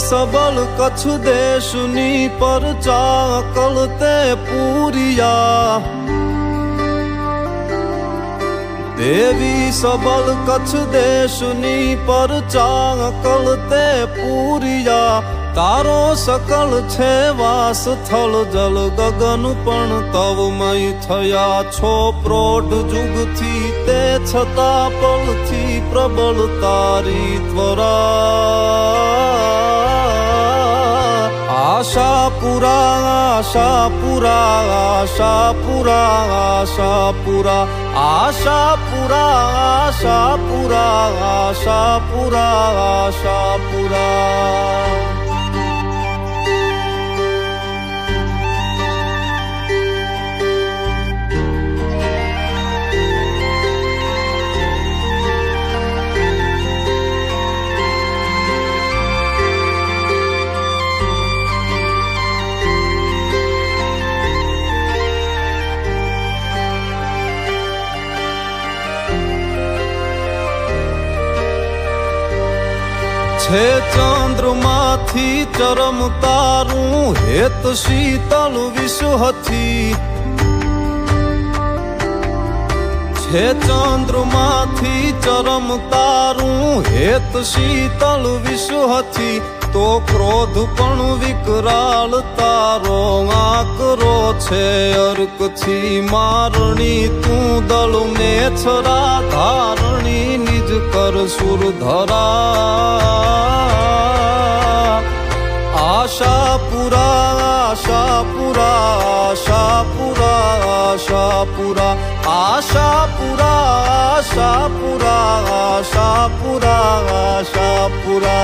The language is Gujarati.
सबल कछु देशनी पर चाकलते पूरिया। देवी सबल कछ देशनी पर चाकलते पूरिया। તારો સકલ છે વાસ થળ જલ ગગન પણ તવમય થયા છો પ્રોઢ જુગથી તે છતાં પળથી પ્રબળ તારી ત્વરા पुरा आशा पुरा आशा पुरा आशा पुरा आशा पुरा आशा पुरा आशा पुरा आशा पुरा છે ચંદ્રમાંથી ચરમ તારું હેત શીતલ વિશ્વથી છે ચંદ્રમાંથી ચરમ તારું હેત શીતલ વિશ્વથી તો ક્રોધ પણ વિકરાળ તારો આકરો છે અર્કથી મારણી તું દળ મેછરા ધારણી সুন্দর সুর ধরা। আশা পুরা আশা পুরা আশা পুরা আশা পুরা আশা পুরা আশা পুরা আশা পুরা আশা পুরা।